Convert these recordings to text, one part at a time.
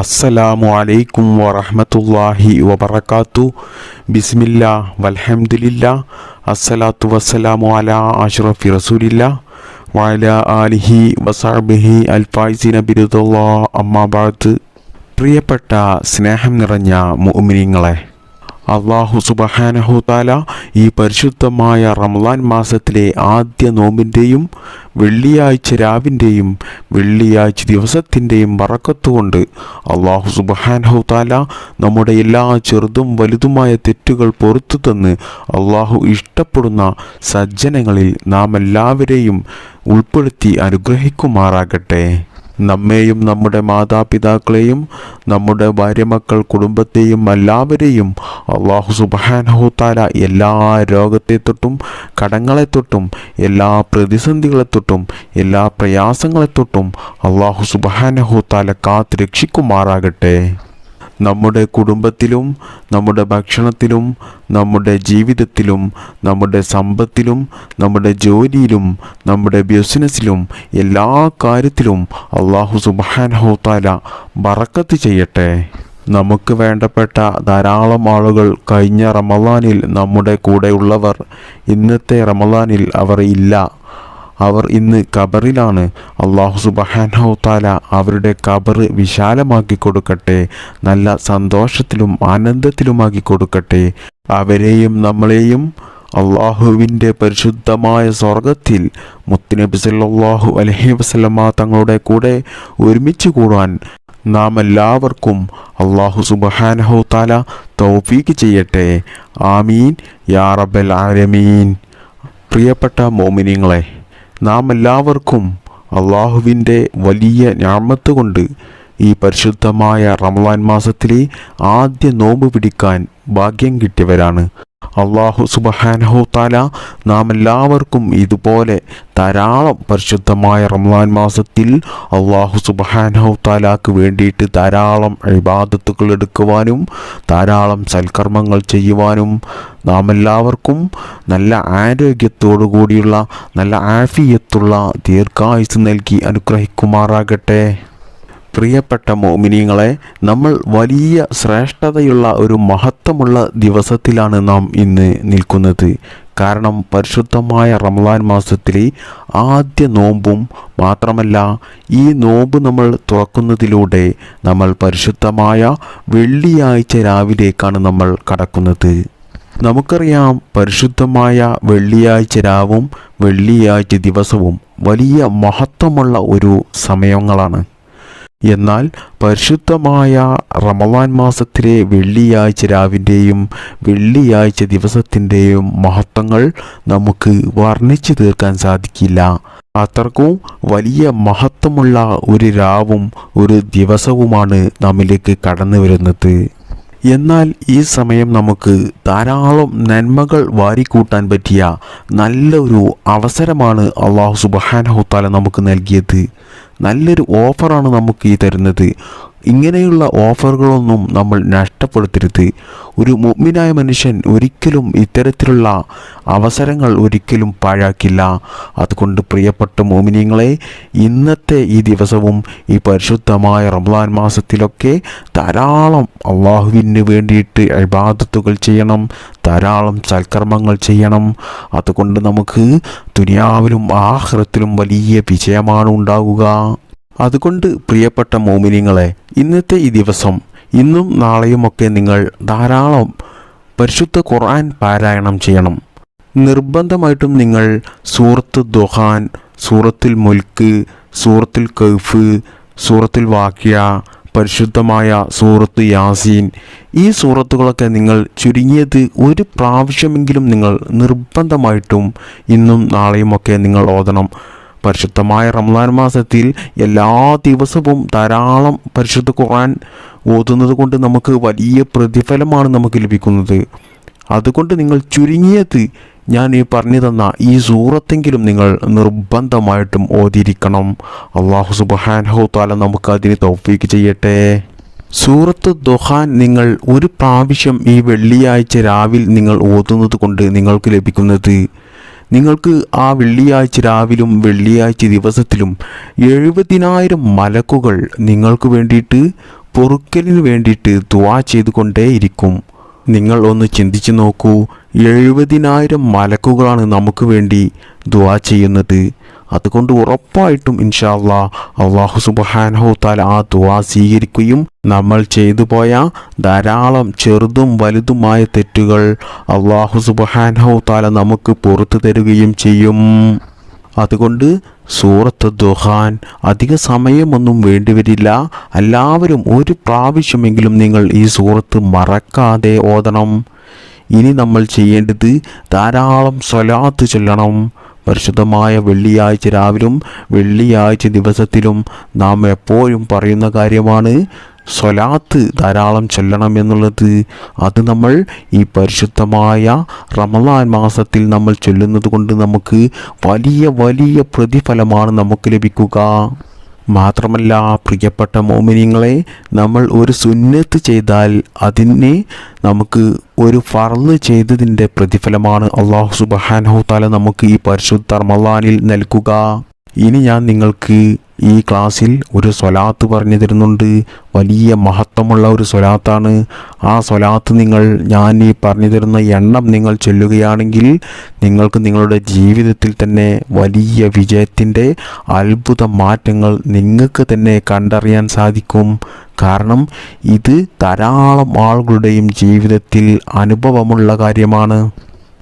അസ്സലാമു അലൈക്കും വറഹമത്തല്ലാഹി വബർക്കാത്തു ബിസ്മില്ല വൽഹംദുലില്ല അസ്സലാത്തു വസ്സലാമു അലാ അഷ്റഫി റസൂലില്ല വഅല ആലിഹി വസാബിഹി അൽഫായിസിന ബിരുദല്ലാ അമ്മാബാദ് പ്രിയപ്പെട്ട സ്നേഹം നിറഞ്ഞ മുഅ്മിനീങ്ങളെ അള്ളാഹു സുബഹാനഹു താല ഈ പരിശുദ്ധമായ റംലാൻ മാസത്തിലെ ആദ്യ നോമ്പിന്റെയും വെള്ളിയാഴ്ച രാവിന്റെയും വെള്ളിയാഴ്ച ദിവസത്തിന്റെയും വറക്കത്തുകൊണ്ട് അള്ളാഹു സുബഹാനഹു താല നമ്മുടെ എല്ലാ ചെറുതും വലുതുമായ തെറ്റുകൾ പുറത്തു തന്ന് അള്ളാഹു ഇഷ്ടപ്പെടുന്ന സജ്ജനങ്ങളിൽ നാം എല്ലാവരെയും ഉൾപ്പെടുത്തി അനുഗ്രഹിക്കുമാറാകട്ടെ. നമ്മെയും നമ്മുടെ മാതാപിതാക്കളെയും നമ്മുടെ ഭാര്യമക്കൾ കുടുംബത്തെയും എല്ലാവരെയും അള്ളാഹു സുബാനഹുത്താല എല്ലാ രോഗത്തെ തൊട്ടും കടങ്ങളെ തൊട്ടും എല്ലാ പ്രതിസന്ധികളെ തൊട്ടും എല്ലാ പ്രയാസങ്ങളെ തൊട്ടും അള്ളാഹു സുബാനഹുത്താല കാത്ത് രക്ഷിക്കുമാറാകട്ടെ. നമ്മുടെ കുടുംബത്തിലും നമ്മുടെ ഭക്ഷണത്തിലും നമ്മുടെ ജീവിതത്തിലും നമ്മുടെ സമ്പത്തിലും നമ്മുടെ ജോലിയിലും നമ്മുടെ ബിസിനസ്സിലും എല്ലാ കാര്യത്തിലും അള്ളാഹു സുബാനഹുത്താല ബറക്കത്ത് ചെയ്യട്ടെ. നമുക്ക് വേണ്ടപ്പെട്ട ധാരാളം ആളുകൾ കഴിഞ്ഞ റമദാനിൽ നമ്മുടെ കൂടെയുള്ളവർ ഇന്നത്തെ റമദാനിൽ അവർ ഇല്ല. അവർ ഇന്ന് കബറിലാണ് അള്ളാഹു സുബഹാനോ താല അവരുടെ കബർ വിശാലമാക്കി കൊടുക്കട്ടെ. നല്ല സന്തോഷത്തിലും ആനന്ദത്തിലുമാക്കി കൊടുക്കട്ടെ. അവരെയും നമ്മളെയും അള്ളാഹുവിന്റെ പരിശുദ്ധമായ സ്വർഗത്തിൽ മുത്തുനബി സല്ലാഹു അലഹി വസല്ലമ തങ്ങളുടെ കൂടെ ഒരുമിച്ച് കൂടാൻ നാം എല്ലാവർക്കും അള്ളാഹു സുബഹാനഹു താല തൗഫീക്ക് ചെയ്യട്ടെ. ആമീൻ. യാ റബ്ബൽ ആലമീൻ. പ്രിയപ്പെട്ട മോമിനിങ്ങളെ നാം എല്ലാവർക്കും അള്ളാഹുവിന്റെ വലിയ ഞാമത്ത് കൊണ്ട് ഈ പരിശുദ്ധമായ റമവാൻ മാസത്തിലെ ആദ്യ നോമ്പ് പിടിക്കാൻ ഭാഗ്യം കിട്ടിയവരാണ്. അള്ളാഹു സുബഹാനഹു താല നാം എല്ലാവർക്കും ഇതുപോലെ ധാരാളം പരിശുദ്ധമായ റംലാൻ മാസത്തിൽ അള്ളാഹു സുബഹാനഹു താലാക്ക് വേണ്ടിയിട്ട് ധാരാളം ഇബാദത്തുകൾ എടുക്കുവാനും ധാരാളം സൽക്കർമ്മങ്ങൾ ചെയ്യുവാനും നാം എല്ലാവർക്കും നല്ല ആരോഗ്യത്തോടു കൂടിയുള്ള നല്ല ആഫിയത്തുള്ള ദീർഘായുസ് നൽകി അനുഗ്രഹിക്കുമാറാകട്ടെ. പ്രിയപ്പെട്ട മോമിനിയങ്ങളെ നമ്മൾ വലിയ ശ്രേഷ്ഠതയുള്ള ഒരു മഹത്വമുള്ള ദിവസത്തിലാണ് നാം ഇന്ന് നിൽക്കുന്നത്. കാരണം പരിശുദ്ധമായ റമദാൻ മാസത്തിലെ ആദ്യ നോമ്പും മാത്രമല്ല ഈ നോമ്പ് നമ്മൾ തുറക്കുന്നതിലൂടെ നമ്മൾ പരിശുദ്ധമായ വെള്ളിയാഴ്ച രാവിലേക്കാണ് നമ്മൾ കടക്കുന്നത്. നമുക്കറിയാം പരിശുദ്ധമായ വെള്ളിയാഴ്ച രാവും വെള്ളിയാഴ്ച ദിവസവും വലിയ മഹത്വമുള്ള ഒരു സമയങ്ങളാണ്. എന്നാൽ പരിശുദ്ധമായ റമദാൻ മാസത്തിലെ വെള്ളിയാഴ്ച രാവിന്റെയും വെള്ളിയാഴ്ച ദിവസത്തിന്റെയും മഹത്വങ്ങൾ നമുക്ക് വർണിച്ചു തീർക്കാൻ സാധിക്കില്ല. അത്രക്കും വലിയ മഹത്വമുള്ള ഒരു രാവും ഒരു ദിവസവുമാണ് നമ്മിലേക്ക് കടന്നു വരുന്നത്. എന്നാൽ ഈ സമയം നമുക്ക് ധാരാളം നന്മകൾ വാരിക്കൂട്ടാൻ പറ്റിയ നല്ലൊരു അവസരമാണ് അള്ളാഹു സുബഹാനഹുത്താല നമുക്ക് നൽകിയത്. നല്ലൊരു ഓഫറാണ് നമുക്ക് ഈ തരുന്നത്. ഇങ്ങനെയുള്ള ഓഫറുകളൊന്നും നമ്മൾ നഷ്ടപ്പെടുത്തരുത്. ഒരു മുഗ്മിനായ മനുഷ്യൻ ഒരിക്കലും ഇത്തരത്തിലുള്ള അവസരങ്ങൾ ഒരിക്കലും പാഴാക്കില്ല. അതുകൊണ്ട് പ്രിയപ്പെട്ട മോമിനിയങ്ങളെ ഇന്നത്തെ ഈ ദിവസവും ഈ പരിശുദ്ധമായ റംസാൻ മാസത്തിലൊക്കെ ധാരാളം അള്ളാഹുവിന് വേണ്ടിയിട്ട് അഭിബാധത്തുകൾ ചെയ്യണം ധാരാളം സൽക്കർമ്മങ്ങൾ ചെയ്യണം. അതുകൊണ്ട് നമുക്ക് ദുനിയാവിലും ആഹ്റത്തിലും വലിയ വിജയമാണ് ഉണ്ടാകുക അതുകൊണ്ട് പ്രിയപ്പെട്ട മോമിനിങ്ങളെ ഇന്നത്തെ ഈ ദിവസം ഇന്നും നാളെയുമൊക്കെ നിങ്ങൾ ധാരാളം പരിശുദ്ധ ഖുർആൻ പാരായണം ചെയ്യണം. നിർബന്ധമായിട്ടും നിങ്ങൾ സൂറത്ത് ദുഹാൻ സൂറത്തിൽ മുൽക്ക് സൂറത്തിൽ കൗഫ് സൂറത്തിൽ വാക്യ പരിശുദ്ധമായ സൂറത്ത് യാസീൻ. ഈ സൂറത്തുകളൊക്കെ നിങ്ങൾ ചുരുങ്ങിയത് ഒരു പ്രാവശ്യമെങ്കിലും നിങ്ങൾ നിർബന്ധമായിട്ടും ഇന്നും നാളെയുമൊക്കെ നിങ്ങൾ ഓതണം. പരിശുദ്ധമായ റംസാൻ മാസത്തിൽ എല്ലാ ദിവസവും ധാരാളം പരിശുദ്ധ ഖുർആൻ ഓതുന്നത് കൊണ്ട് നമുക്ക് വലിയ പ്രതിഫലമാണ് നമുക്ക് ലഭിക്കുന്നത്. അതുകൊണ്ട് നിങ്ങൾ ചുരുങ്ങിയത് ഞാൻ ഈ പറഞ്ഞു തന്ന ഈ സൂറത്തെങ്കിലും നിങ്ങൾ നിർബന്ധമായിട്ടും ഓതിയിരിക്കണം. അള്ളാഹു സുബാൻ താല നമുക്ക് അതിന് തൗഫീക്ക് ചെയ്യട്ടെ. സൂറത്ത് ദുഹാൻ നിങ്ങൾ ഒരു പ്രാവശ്യം ഈ വെള്ളിയാഴ്ച രാവിൽ നിങ്ങൾ ഓതുന്നത് കൊണ്ട് നിങ്ങൾക്ക് ലഭിക്കുന്നത് നിങ്ങൾക്ക് ആ വെള്ളിയാഴ്ച രാവിലും വെള്ളിയാഴ്ച ദിവസത്തിലും എഴുപതിനായിരം മലക്കുകൾ നിങ്ങൾക്ക് വേണ്ടിയിട്ട് പൊറുക്കലിന് വേണ്ടിയിട്ട് ദുവാ ചെയ്തുകൊണ്ടേയിരിക്കും. നിങ്ങൾ ഒന്ന് ചിന്തിച്ചു നോക്കൂ. എഴുപതിനായിരം മലക്കുകളാണ് നമുക്ക് വേണ്ടി ദുവാ ചെയ്യുന്നത്. അതുകൊണ്ട് ഉറപ്പായിട്ടും ഇൻഷാല്ലാ അള്ളാഹു സുബാനഹു താല ആ ദുവാ സ്വീകരിക്കുകയും നമ്മൾ ചെയ്തു പോയ ധാരാളം ചെറുതും വലുതുമായ തെറ്റുകൾ അള്ളാഹു സുബാനഹു താല നമുക്ക് പുറത്തു തരുകയും ചെയ്യും. അതുകൊണ്ട് സൂറത്ത് ദുഹാൻ അധിക സമയമൊന്നും വേണ്ടിവരില്ല. എല്ലാവരും ഒരു പ്രാവശ്യമെങ്കിലും നിങ്ങൾ ഈ സൂറത്ത് മറക്കാതെ ഓതണം. ഇനി നമ്മൾ ചെയ്യേണ്ടത് ധാരാളം സ്വലാത്ത് ചൊല്ലണം. പരിശുദ്ധമായ വെള്ളിയാഴ്ച രാവിലും വെള്ളിയാഴ്ച ദിവസത്തിലും നാം എപ്പോഴും പറയുന്ന കാര്യമാണ് സ്വലാത്ത് ധാരാളം ചൊല്ലണം എന്നുള്ളത്. അത് നമ്മൾ ഈ പരിശുദ്ധമായ റമദാൻ മാസത്തിൽ നമ്മൾ ചൊല്ലുന്നത് കൊണ്ട് നമുക്ക് വലിയ വലിയ പ്രതിഫലമാണ് നമുക്ക് ലഭിക്കുക. മാത്രമല്ല പ്രിയപ്പെട്ട മോമിനിങ്ങളെ നമ്മൾ ഒരു സുന്നത്ത് ചെയ്താൽ അതിനെ നമുക്ക് ഒരു ഫർൾ ചെയ്തതിന്റെ പ്രതിഫലമാണ് അള്ളാഹു സുബഹാനഹു താല നമുക്ക് ഈ പരിശുദ്ധ റമദാനിൽ നൽകുക. ഇനി ഞാൻ നിങ്ങൾക്ക് ഈ ക്ലാസ്സിൽ ഒരു സ്വലാത്ത് പറഞ്ഞു തരുന്നുണ്ട്. വലിയ മഹത്വമുള്ള ഒരു സ്വലാത്താണ്. ആ സ്വലാത്ത് നിങ്ങൾ ഞാൻ ഈ പറഞ്ഞു തരുന്ന എണ്ണം നിങ്ങൾ ചൊല്ലുകയാണെങ്കിൽ നിങ്ങൾക്ക് നിങ്ങളുടെ ജീവിതത്തിൽ തന്നെ വലിയ വിജയത്തിന്റെ അത്ഭുത മാറ്റങ്ങൾ നിങ്ങൾക്ക് തന്നെ കണ്ടറിയാൻ സാധിക്കും. കാരണം ഇത് ധാരാളം ആളുകളുടെയും ജീവിതത്തിൽ അനുഭവമുള്ള കാര്യമാണ്.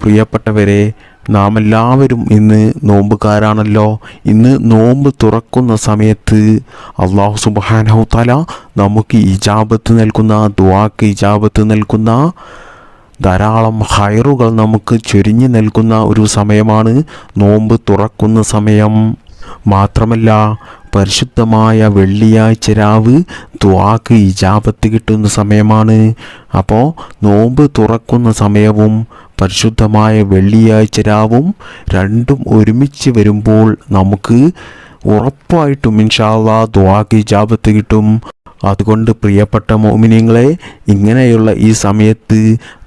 പ്രിയപ്പെട്ടവരെ നാം എല്ലാവരും ഇന്ന് നോമ്പുകാരാണല്ലോ. ഇന്ന് നോമ്പ് തുറക്കുന്ന സമയത്ത് അള്ളാഹു സുബാനഹു തല നമുക്ക് ഇജാബത്ത് നൽകുന്ന ദുവാക്ക് ഇജാബത്ത് നൽകുന്ന ധാരാളം ഹയറുകൾ നമുക്ക് ചൊരിഞ്ഞു നൽകുന്ന ഒരു സമയമാണ് നോമ്പ് തുറക്കുന്ന സമയം. മാത്രമല്ല പരിശുദ്ധമായ വെള്ളിയാഴ്ച രാവ് ദ്വാക്ക് ഇജാബത്ത് കിട്ടുന്ന സമയമാണ്. അപ്പോൾ നോമ്പ് തുറക്കുന്ന സമയവും പരിശുദ്ധമായ വെള്ളിയാഴ്ച രാവും രണ്ടും ഒരുമിച്ച് വരുമ്പോൾ നമുക്ക് ഉറപ്പായിട്ടും ഇൻഷാല്ലാ ദ്വാക്ക് ജാപത്ത് കിട്ടും. അതുകൊണ്ട് പ്രിയപ്പെട്ട മോമിനിയങ്ങളെ ഇങ്ങനെയുള്ള ഈ സമയത്ത്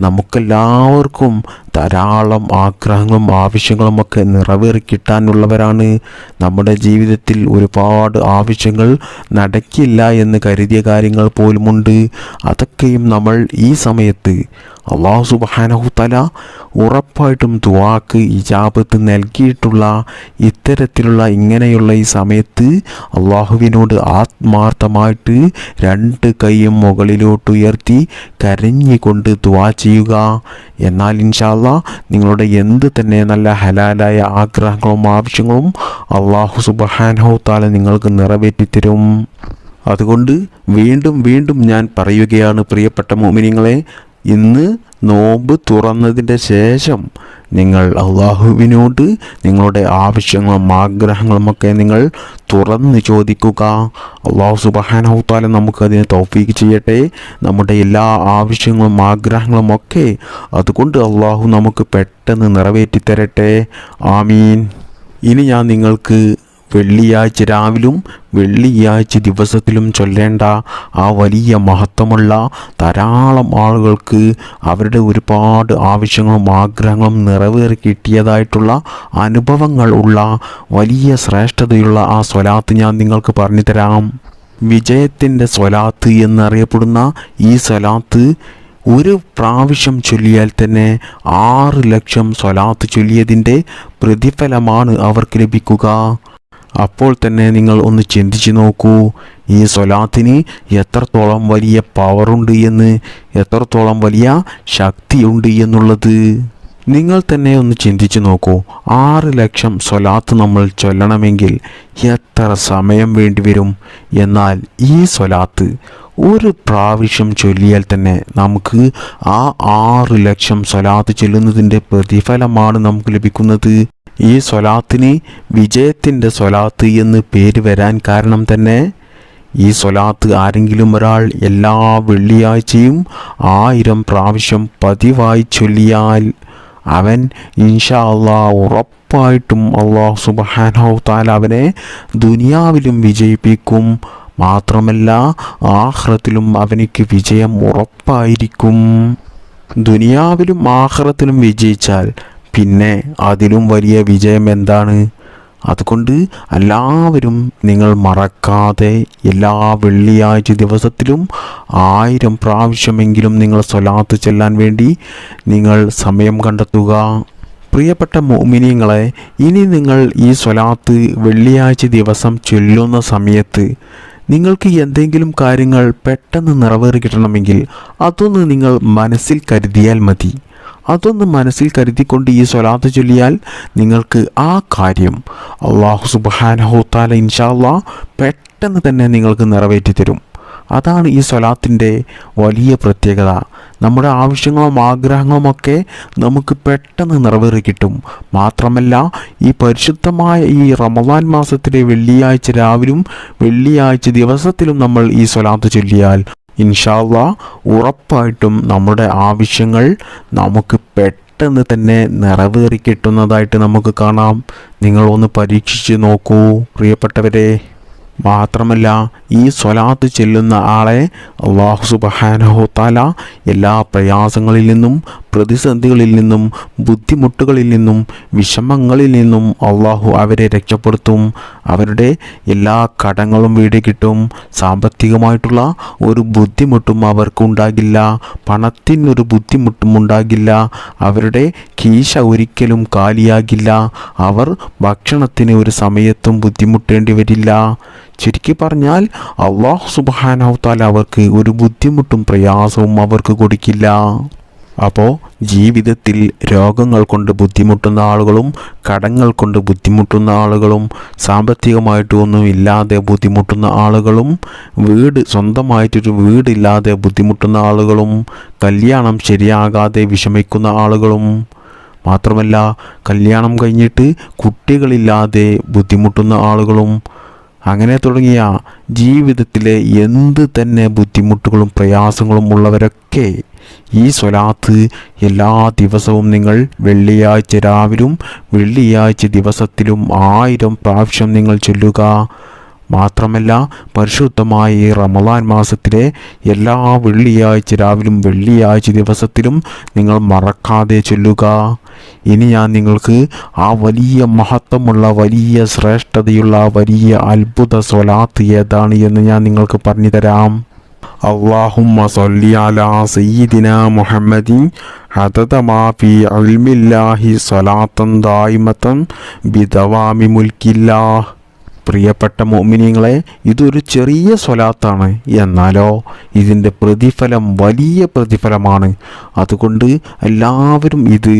നമുക്കെല്ലാവർക്കും ധാരാളം ആഗ്രഹങ്ങളും ആവശ്യങ്ങളും ഒക്കെ നിറവേറി കിട്ടാനുള്ളവരാണ്. നമ്മുടെ ജീവിതത്തിൽ ഒരുപാട് ആവശ്യങ്ങൾ നടക്കില്ല എന്ന് കരുതിയ കാര്യങ്ങൾ പോലുമുണ്ട്. അതൊക്കെയും നമ്മൾ ഈ സമയത്ത് അള്ളാഹു സുബാനഹുത്തല തല ഉറപ്പായിട്ടും ദുവാക്ക് ഇജാബത്ത് നൽകിയിട്ടുള്ള ഇത്തരത്തിലുള്ള ഇങ്ങനെയുള്ള ഈ സമയത്ത് അള്ളാഹുവിനോട് ആത്മാർത്ഥമായിട്ട് രണ്ട് കൈയും മുകളിലോട്ട് ഉയർത്തി കരഞ്ഞിക്കൊണ്ട് ദുവാ ചെയ്യുക. എന്നാൽ ഇൻഷാല്ല നിങ്ങളുടെ എന്ത് തന്നെ നല്ല ഹലാലായ ആഗ്രഹങ്ങളും ആവശ്യങ്ങളും അള്ളാഹു സുബഹാനഹു താല നിങ്ങൾക്ക് നിറവേറ്റിത്തരും അതുകൊണ്ട് വീണ്ടും വീണ്ടും ഞാൻ പറയുകയാണ് പ്രിയപ്പെട്ട മോമിനിങ്ങളെ ഇന്ന് നോമ്പ് തുറന്നതിന്റെ ശേഷം നിങ്ങൾ അള്ളാഹുവിനോട് നിങ്ങളുടെ ആവശ്യങ്ങളും ആഗ്രഹങ്ങളുമൊക്കെ നിങ്ങൾ തുറന്ന് ചോദിക്കുക. അള്ളാഹു സുബഹാനഹുത്താല നമുക്കതിന് തൗഫീക്ക് ചെയ്യട്ടെ. നമ്മുടെ എല്ലാ ആവശ്യങ്ങളും ആഗ്രഹങ്ങളും ഒക്കെ അതുകൊണ്ട് അള്ളാഹു നമുക്ക് പെട്ടെന്ന് നിറവേറ്റി തരട്ടെ ആമീൻ. ഇനി ഞാൻ നിങ്ങൾക്ക് വെള്ളിയാഴ്ച രാവിലും വെള്ളിയാഴ്ച ദിവസത്തിലും ചൊല്ലേണ്ട ആ വലിയ മഹത്വമുള്ള ധാരാളം ആളുകൾക്ക് അവരുടെ ഒരുപാട് ആവശ്യങ്ങളും ആഗ്രഹങ്ങളും നിറവേറി കിട്ടിയതായിട്ടുള്ള അനുഭവങ്ങൾ ഉള്ള വലിയ ശ്രേഷ്ഠതയുള്ള ആ സ്വലാത്ത് ഞാൻ നിങ്ങൾക്ക് പറഞ്ഞു തരാം. വിജയത്തിന്റെ സ്വലാത്ത് എന്നറിയപ്പെടുന്ന ഈ സ്വലാത്ത് ഒരു പ്രാവശ്യം ചൊല്ലിയാൽ തന്നെ ആറ് ലക്ഷം സ്വലാത്ത് ചൊല്ലിയതിന്റെ പ്രതിഫലമാണ് അവർക്ക് ലഭിക്കുക. അപ്പോൾ തന്നെ നിങ്ങൾ ഒന്ന് ചിന്തിച്ചു നോക്കൂ ഈ സ്വലാത്തിന് എത്രത്തോളം വലിയ പവറുണ്ട് എന്ന് എത്രത്തോളം വലിയ ശക്തിയുണ്ട് എന്നുള്ളത്. നിങ്ങൾ തന്നെ ഒന്ന് ചിന്തിച്ചു നോക്കൂ ആറ് ലക്ഷം സ്വലാത്ത് നമ്മൾ ചൊല്ലണമെങ്കിൽ എത്ര സമയം വേണ്ടിവരും എന്നാൽ ഈ സ്വലാത്ത് ഒരു പ്രാവശ്യം ചൊല്ലിയാൽ തന്നെ നമുക്ക് ആ ആറ് ലക്ഷം സ്വലാത്ത് ചൊല്ലുന്നതിന്റെ പ്രതിഫലമാണ് നമുക്ക് ലഭിക്കുന്നത്. ഈ സ്വലാത്തിന് വിജയത്തിന്റെ സ്വലാത്ത് എന്ന് പേര് വരാൻ കാരണം തന്നെ ഈ സ്വലാത്ത് ആരെങ്കിലും ഒരാൾ എല്ലാ വെള്ളിയാഴ്ചയും ആയിരം പ്രാവശ്യം പതിവായി ചൊല്ലിയാൽ അവൻ ഇൻഷാ അള്ളാ ഉറപ്പായിട്ടും അള്ളാഹു സുബാനോ താൽ അവനെ ദുനിയാവിലും വിജയിപ്പിക്കും. മാത്രമല്ല ആഹ്റത്തിലും അവനിക്ക് വിജയം ഉറപ്പായിരിക്കും. ദുനിയാവിലും ആഹ്റത്തിലും വിജയിച്ചാൽ പിന്നെ അതിലും വലിയ വിജയം എന്താണ്? അതുകൊണ്ട് എല്ലാവരും നിങ്ങൾ മറക്കാതെ എല്ലാ വെള്ളിയാഴ്ച ദിവസത്തിലും ആയിരം പ്രാവശ്യമെങ്കിലും നിങ്ങൾ സ്വലാത്ത് ചെല്ലാൻ വേണ്ടി നിങ്ങൾ സമയം കണ്ടെത്തുക. പ്രിയപ്പെട്ട മോമിനിയങ്ങളെ ഇനി നിങ്ങൾ ഈ സ്വലാത്ത് വെള്ളിയാഴ്ച ദിവസം ചൊല്ലുന്ന സമയത്ത് നിങ്ങൾക്ക് എന്തെങ്കിലും കാര്യങ്ങൾ പെട്ടെന്ന് നിറവേറി കിട്ടണമെങ്കിൽ അതൊന്ന് നിങ്ങൾ മനസ്സിൽ കരുതിയാൽ മതി. അതൊന്ന് മനസ്സിൽ കരുതിക്കൊണ്ട് ഈ സ്വലാത്ത് ചൊല്ലിയാൽ നിങ്ങൾക്ക് ആ കാര്യം അള്ളാഹു സുബാനഹോത്താല ഇൻഷാല്ലാ പെട്ടെന്ന് തന്നെ നിങ്ങൾക്ക് നിറവേറ്റി തരും അതാണ് ഈ സ്വലാത്തിന്റെ വലിയ പ്രത്യേകത. നമ്മുടെ ആവശ്യങ്ങളും ആഗ്രഹങ്ങളും ഒക്കെ നമുക്ക് പെട്ടെന്ന് നിറവേറി കിട്ടും. മാത്രമല്ല ഈ പരിശുദ്ധമായ ഈ റമദാൻ മാസത്തിലെ വെള്ളിയാഴ്ച രാവിലും വെള്ളിയാഴ്ച ദിവസത്തിലും നമ്മൾ ഈ സ്വലാത്ത് ചൊല്ലിയാൽ ഇൻഷാല്ല ഉറപ്പായിട്ടും നമ്മുടെ ആവശ്യങ്ങൾ നമുക്ക് പെട്ടെന്ന് തന്നെ നിറവേറി കിട്ടുന്നതായിട്ട് നമുക്ക് കാണാം. നിങ്ങളൊന്ന് പരീക്ഷിച്ച് നോക്കൂ. പ്രിയപ്പെട്ടവരെ മാത്രമല്ല ഈ സ്വലാത്ത് ചെല്ലുന്ന ആളെ അള്ളാഹു സുബഹാനഹോത്താല എല്ലാ പ്രയാസങ്ങളിൽ നിന്നും പ്രതിസന്ധികളിൽ നിന്നും ബുദ്ധിമുട്ടുകളിൽ നിന്നും വിഷമങ്ങളിൽ നിന്നും അള്ളാഹു അവരെ രക്ഷപ്പെടുത്തും. അവരുടെ എല്ലാ കടങ്ങളും വീട് കിട്ടും. സാമ്പത്തികമായിട്ടുള്ള ഒരു ബുദ്ധിമുട്ടും അവർക്കുണ്ടാകില്ല. പണത്തിനൊരു ബുദ്ധിമുട്ടും ഉണ്ടാകില്ല. അവരുടെ കീശ ഒരിക്കലും കാലിയാകില്ല. അവർ ഭക്ഷണത്തിന് ഒരു സമയത്തും ബുദ്ധിമുട്ടേണ്ടി വരില്ല. ചുരുക്കി പറഞ്ഞാൽ അള്ളാഹു സുബാനാവത്താൽ അവർക്ക് ഒരു ബുദ്ധിമുട്ടും പ്രയാസവും അവർക്ക് കൊടുക്കില്ല. അപ്പോൾ ജീവിതത്തിൽ രോഗങ്ങൾ കൊണ്ട് ബുദ്ധിമുട്ടുന്ന ആളുകളും കടങ്ങൾ കൊണ്ട് ബുദ്ധിമുട്ടുന്ന ആളുകളും സാമ്പത്തികമായിട്ട് ഒന്നും ഇല്ലാതെ ബുദ്ധിമുട്ടുന്ന ആളുകളും വീട് സ്വന്തമായിട്ടൊരു വീടില്ലാതെ ബുദ്ധിമുട്ടുന്ന ആളുകളും കല്യാണം ശരിയാകാതെ വിഷമിക്കുന്ന ആളുകളും. മാത്രമല്ല കല്യാണം കഴിഞ്ഞിട്ട് കുട്ടികളില്ലാതെ ബുദ്ധിമുട്ടുന്ന ആളുകളും. അങ്ങനെ തുടങ്ങിയ ജീവിതത്തിലെ എന്ത് തന്നെ ബുദ്ധിമുട്ടുകളും പ്രയാസങ്ങളും ഉള്ളവരൊക്കെ ഈ സ്വലാത്ത് എല്ലാ ദിവസവും നിങ്ങൾ വെള്ളിയാഴ്ച രാവിലും വെള്ളിയാഴ്ച ദിവസത്തിലും ആയിരം പ്രാവശ്യം നിങ്ങൾ ചൊല്ലുക. മാത്രമല്ല പരിശുദ്ധമായ ഈ റമദാൻ മാസത്തിലെ എല്ലാ വെള്ളിയാഴ്ച രാവിലും വെള്ളിയാഴ്ച ദിവസത്തിലും നിങ്ങൾ മറക്കാതെ ചൊല്ലുക. ഇനി ഞാൻ നിങ്ങൾക്ക് ആ വലിയ മഹത്വമുള്ള വലിയ ശ്രേഷ്ഠതയുള്ള വലിയ അത്ഭുത സ്വലാത്ത് ഏതാണ് എന്ന് ഞാൻ നിങ്ങൾക്ക് പറഞ്ഞു തരാം اللهم صل على سيدنا محمد عدد ما في علم الله صلاة دائمة بدوام ملك الله പ്രിയപ്പെട്ട മോമിനിയങ്ങളെ ഇതൊരു ചെറിയ സ്വലാത്താണ് എന്നാലോ ഇതിൻ്റെ പ്രതിഫലം വലിയ പ്രതിഫലമാണ് അതുകൊണ്ട് എല്ലാവരും ഇത്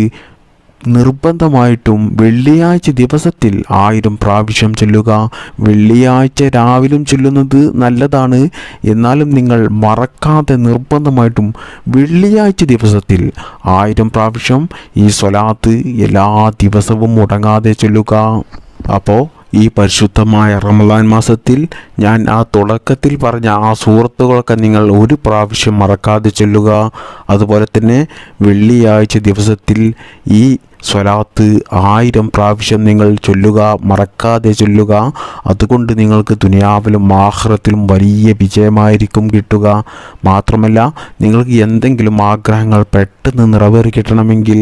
നിർബന്ധമായിട്ടും വെള്ളിയാഴ്ച ദിവസത്തിൽ ആയിരം പ്രാവശ്യം ചൊല്ലുക. വെള്ളിയാഴ്ച രാവിലും ചൊല്ലുന്നത് നല്ലതാണ്. എന്നാലും നിങ്ങൾ മറക്കാതെ നിർബന്ധമായിട്ടും വെള്ളിയാഴ്ച ദിവസത്തിൽ ആയിരം പ്രാവശ്യം ഈ സ്വലാത്ത് എല്ലാ ദിവസവും മുടങ്ങാതെ ചൊല്ലുക. അപ്പോൾ ഈ പരിശുദ്ധമായ റമദാൻ മാസത്തിൽ ഞാൻ ആ തുടക്കത്തിൽ പറഞ്ഞ ആ സുഹൃത്തുക്കളൊക്കെ നിങ്ങൾ ഒരു പ്രാവശ്യം മറക്കാതെ ചൊല്ലുക. അതുപോലെ തന്നെ വെള്ളിയാഴ്ച ദിവസത്തിൽ ഈ സ്വലാത്ത് ആയിരം പ്രാവശ്യം നിങ്ങൾ ചൊല്ലുക മറക്കാതെ ചൊല്ലുക. അതുകൊണ്ട് നിങ്ങൾക്ക് ദുനിയാവിലും ആഹ്റത്തിലും വലിയ വിജയമായിരിക്കും കിട്ടുക. മാത്രമല്ല നിങ്ങൾക്ക് എന്തെങ്കിലും ആഗ്രഹങ്ങൾ പെട്ടെന്ന് നിറവേറി കിട്ടണമെങ്കിൽ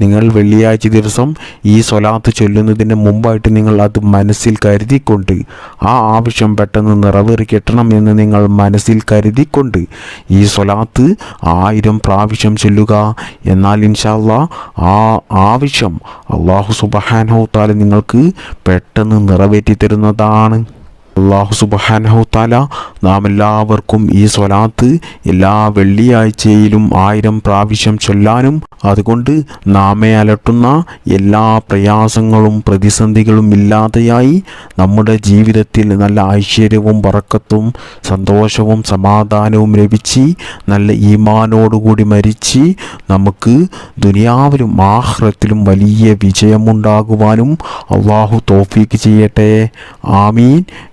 നിങ്ങൾ വെള്ളിയാഴ്ച ദിവസം ഈ സ്വലാത്ത് ചൊല്ലുന്നതിന് മുമ്പായിട്ട് നിങ്ങൾ അത് മനസ്സിൽ കരുതിക്കൊണ്ട് ആ ആവശ്യം പെട്ടെന്ന് നിറവേറി കിട്ടണം എന്ന് നിങ്ങൾ മനസ്സിൽ കരുതിക്കൊണ്ട് ഈ സ്വലാത്ത് ആയിരം പ്രാവശ്യം ചൊല്ലുക. എന്നാൽ ഇൻഷാല്ല ആ ആവശ്യം. അള്ളാഹു സുബഹാൻ താല നിങ്ങൾക്ക് പെട്ടെന്ന് നിറവേറ്റി തരുന്നതാണ് അള്ളാഹു സുബഹാനഹു താല നാം എല്ലാവർക്കും ഈ സ്വലാത്ത് എല്ലാ വെള്ളിയാഴ്ചയിലും ആയിരം പ്രാവശ്യം ചൊല്ലാനും അതുകൊണ്ട് നാമെ അലട്ടുന്ന എല്ലാ പ്രയാസങ്ങളും പ്രതിസന്ധികളും ഇല്ലാതെയായി നമ്മുടെ ജീവിതത്തിൽ നല്ല ഐശ്വര്യവും പറക്കത്തും സന്തോഷവും സമാധാനവും ലഭിച്ച് നല്ല ഈമാനോടുകൂടി മരിച്ച് നമുക്ക് ദുനിയാവിലും ആഹ്റത്തിലും വലിയ വിജയമുണ്ടാകുവാനും അള്ളാഹു തോഫീക്ക് ചെയ്യട്ടെ. ആമീൻ.